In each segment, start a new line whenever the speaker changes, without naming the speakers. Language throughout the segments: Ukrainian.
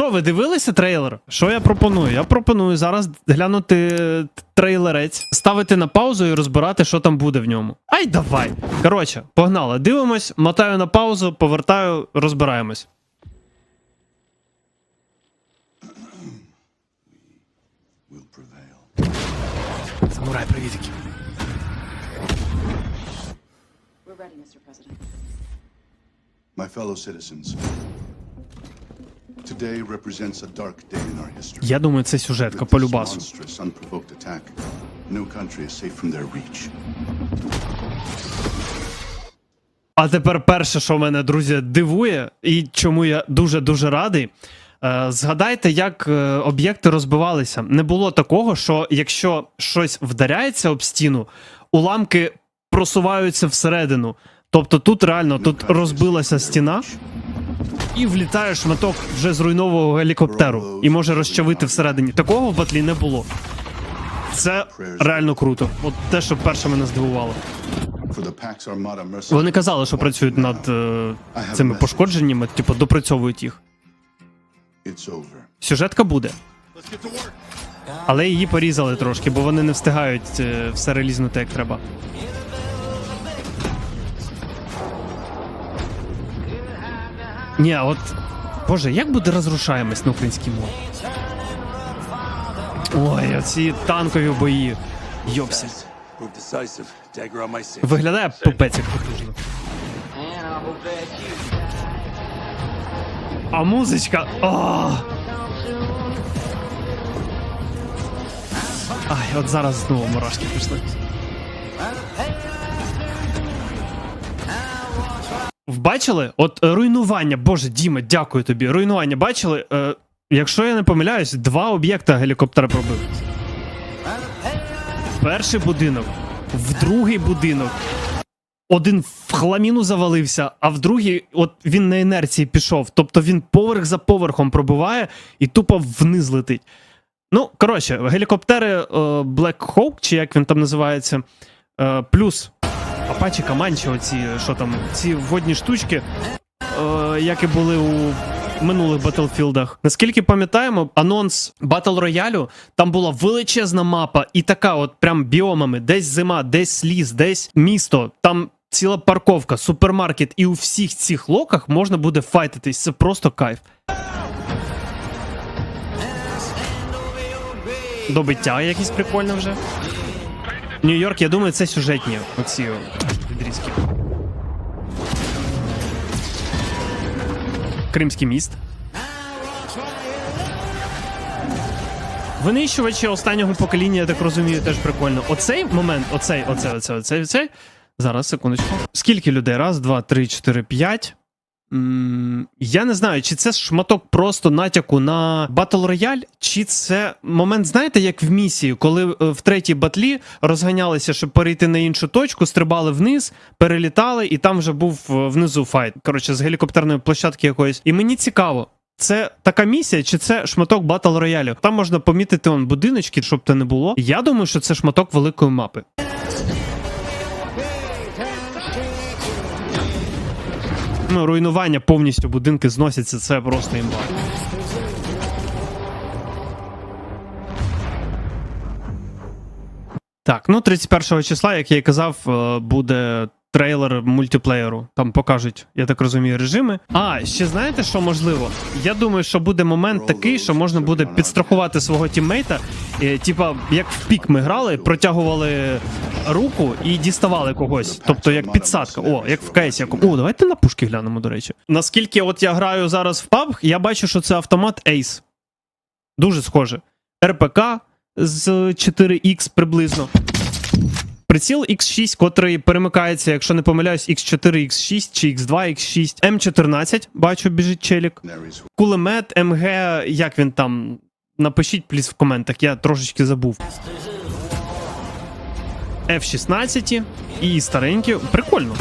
Що, ви дивилися трейлер? Що я пропоную? Я пропоную зараз глянути трейлерець, ставити на паузу і розбирати, що там буде в ньому. Ай, давай. Коротше, погнали. Дивимось, мотаю на паузу, повертаю, розбираємось. Самурай.
President.
My fellow citizens,
Я думаю, це сюжетка по любасу. А тепер перше, що мене, друзі, дивує, і чому я дуже-дуже радий. Е, згадайте, як е, об'єкти розбивалися. Не було такого, що якщо щось вдаряється об стіну, уламки просуваються всередину. Тобто тут реально тут розбилася стіна. І влітає шматок вже зруйнованого гелікоптеру і може розчавити всередині. Такого в батлі не було. Це реально круто. От те, що перше мене здивувало. Вони казали, що працюють над е, цими пошкодженнями, типу допрацьовують їх. Сюжетка буде. Але її порізали трошки, бо вони не встигають е, все релізнути як треба. Ні, от. Боже, як буде розрушаємось на українській мові? Ой, оці танкові бої. Йопсі. Виглядає пипець як потужно. А музичка. А! Ай, от зараз знову мурашки пішли. Вбачили? От е, руйнування, боже, Діма, дякую тобі. Руйнування бачили? Е, якщо я не помиляюсь, два об'єкта гелікоптера пробив. Перший будинок, в другий будинок. Один в хламіну завалився, а в другий, от він на інерції пішов. Тобто він поверх за поверхом пробиває і тупо вниз летить. Ну, коротше, гелікоптери е, Black Hawk, чи як він там називається, е, плюс Apache Comanche, оці, що там, ці водні штучки, е, і були у минулих Батлфілдах. Наскільки пам'ятаємо, анонс Батл Роялю, там була величезна мапа, і така, от прям біомами, десь зима, десь ліс, десь місто. Там ціла парковка, супермаркет, і у всіх цих локах можна буде файтитись. Це просто кайф. Добиття якісь прикольне вже. Нью-Йорк, я думаю, це сюжетні оці відрізки. Кримський міст. Винищувачі останнього покоління, я так розумію, теж прикольно. Оцей момент, оцей, оцей, оцей, оцей, оцей. Зараз, секундочку. Скільки людей? Раз, два, три, чотири, п'ять. Я не знаю, чи це шматок просто натяку на Battle Royale, чи це момент, знаєте, як в місії, коли е, в третій батлі розганялися, щоб перейти на іншу точку, стрибали вниз, перелітали, і там вже був е, внизу файт. Коротше, з гелікоптерної площадки якоїсь. І мені цікаво. Це така місія, чи це шматок Battle Royale? Там можна помітити он будиночки, щоб те не було. Я думаю, що це шматок великої мапи. Ну, руйнування повністю будинки зносяться, це просто імба. Так, ну 31 числа, як я і казав, е, буде трейлер мультиплеєру. Там покажуть, я так розумію, режими. А, ще знаєте, що можливо? Я думаю, що буде момент такий, що можна буде підстрахувати свого тіммейта. Типа, як в пік ми грали, протягували руку і діставали когось. Тобто як підсадка. О, як в кейсі. О, давайте на пушки глянемо, до речі. Наскільки от я граю зараз в PUBG, я бачу, що це автомат Ace. Дуже схоже. РПК з 4X приблизно. Приціл X6, котрий перемикається, якщо не помиляюсь, X4, X6 чи X2, X6. М14, бачу, біжить челік. Кулемет, МГ, як він там. Напишіть, пліс, в коментах, я трошечки забув. F16 і старенькі. Прикольно.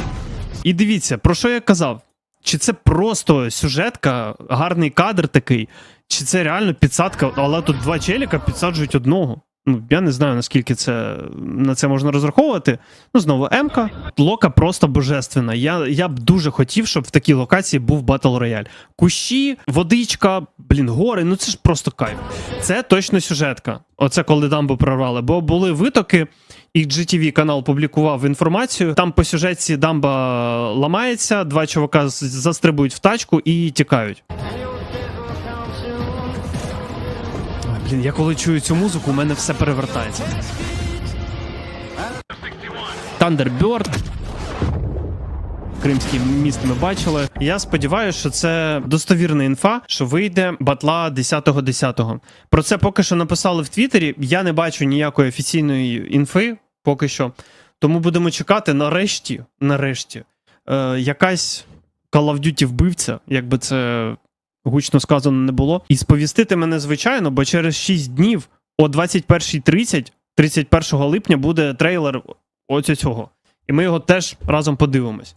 І дивіться, про що я казав? Чи це просто сюжетка, гарний кадр такий, чи це реально підсадка, але тут два челіка підсаджують одного. Ну, я не знаю, наскільки це на це можна розраховувати. Ну, знову М-ка. Лока просто божественна. Я, я б дуже хотів, щоб в такій локації був Батл Рояль. Кущі, водичка, блін, гори. Ну це ж просто кайф. Це точно сюжетка. Оце коли дамбу прорвали. Бо були витоки, і GTV канал публікував інформацію. Там по сюжетці дамба ламається, два чувака застрибують в тачку і тікають. Блін, я коли чую цю музику, у мене все перевертається. Thunderbird. Кримський міст ми бачили. Я сподіваюся, що це достовірна інфа, що вийде батла 10.10. Про це поки що написали в Твіттері. Я не бачу ніякої офіційної інфи поки що. Тому будемо чекати нарешті, нарешті, е, якась Call of Duty вбивця, якби це гучно сказано не було. І сповістити мене звичайно, бо через 6 днів о 21.30, 31 липня, буде трейлер оцю цього. І ми його теж разом подивимось.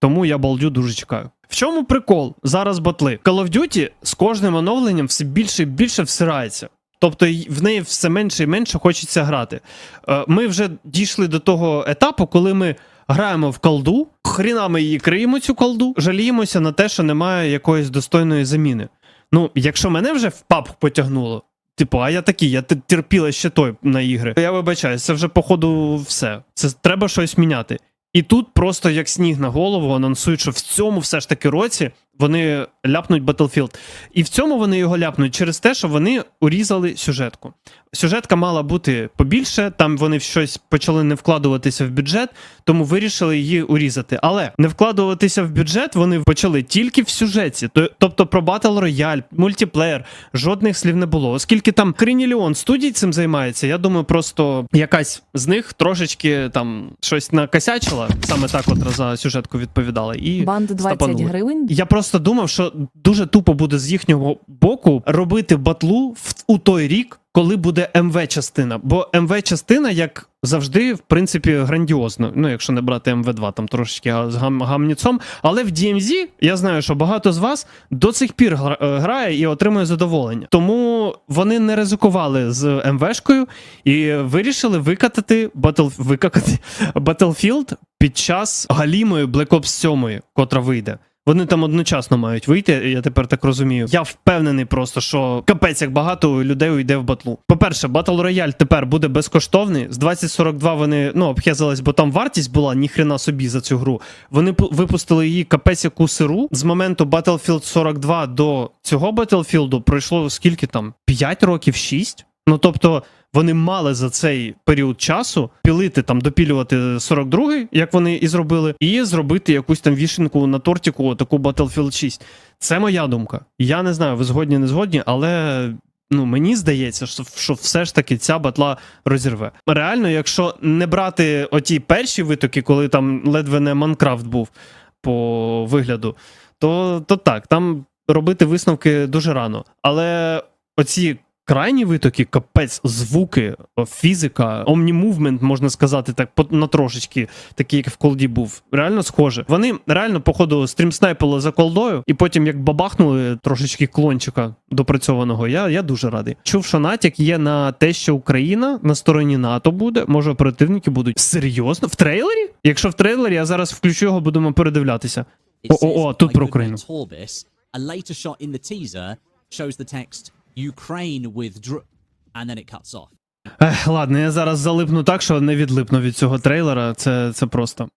Тому я балдю дуже чекаю. В чому прикол? Зараз батли. Call of Duty з кожним оновленням все більше і більше всирається. Тобто в неї все менше і менше хочеться грати. Е, Ми вже дійшли до того етапу, коли ми граємо в колду, хрінами її криємо цю колду, жаліємося на те, що немає якоїсь достойної заміни. Ну, якщо мене вже в паб потягнуло, типу, а я такий, я терпіла ще той на ігри. Я вибачаюсь, це вже, походу, все. Це треба щось міняти. І тут просто як сніг на голову анонсують, що в цьому все ж таки році вони ляпнуть Battlefield. І в цьому вони його ляпнуть через те, що вони урізали сюжетку. Сюжетка мала бути побільше, там вони в щось почали не вкладуватися в бюджет, тому вирішили її урізати. Але не вкладуватися в бюджет вони почали тільки в сюжеті. То- Тобто про Battle Royale, мультиплеєр, жодних слів не було. Оскільки там криніліон студій цим займається, я думаю, просто якась з них трошечки там щось накосячила, саме та, котра за сюжетку відповідала. І
Банд 20
стапанули.
гривень.
Я просто думав, що дуже тупо буде з їхнього боку робити батлу в, у той рік, коли буде МВ-частина. Бо МВ-частина, як завжди, в принципі, грандіозно. Ну, якщо не брати МВ2, там трошечки з гам, гамніцом. Але в DMZ я знаю, що багато з вас до цих пір е, грає і отримує задоволення. Тому вони не ризикували з МВшкою і вирішили викатати батл, викакати Battlefield під час галімої Black Ops 7, котра вийде. Вони там одночасно мають вийти, я тепер так розумію. Я впевнений просто, що капець як багато людей уйде в батлу. По-перше, Battle Royale тепер буде безкоштовний. З 2042 вони ну обхезались, бо там вартість була ніхрена собі за цю гру. Вони пу- випустили її капець яку сиру. З моменту Battlefield 42 до цього Battlefield пройшло скільки там? 5 років, 6? Ну тобто. Вони мали за цей період часу пілити там, допілювати 42-й, як вони і зробили, і зробити якусь там вішенку на тортику, таку Battlefield 6. Це моя думка. Я не знаю, ви згодні, не згодні, але ну мені здається, що, що все ж таки ця батла розірве. Реально, якщо не брати оті перші витоки, коли там ледве не Майнкрафт був по вигляду, то, то так, там робити висновки дуже рано. Але оці крайні витоки, капець, звуки, фізика, омні-мувмент, можна сказати, так, на трошечки, такий, як в колді був. Реально схоже. Вони реально, походу, стрімснайпили за колдою, і потім, як бабахнули трошечки клончика допрацьованого, я, я дуже радий. Чув, що натяк є на те, що Україна на стороні НАТО буде, може, оперативники будуть. Серйозно? В трейлері? Якщо в трейлері, я зараз включу його, будемо передивлятися. Oh, тут про Україну.
shows the text Ukraine withdrew, and then it cuts off.
Ех, ладно, я зараз залипну так, що не відлипну від цього трейлера. Це, це просто.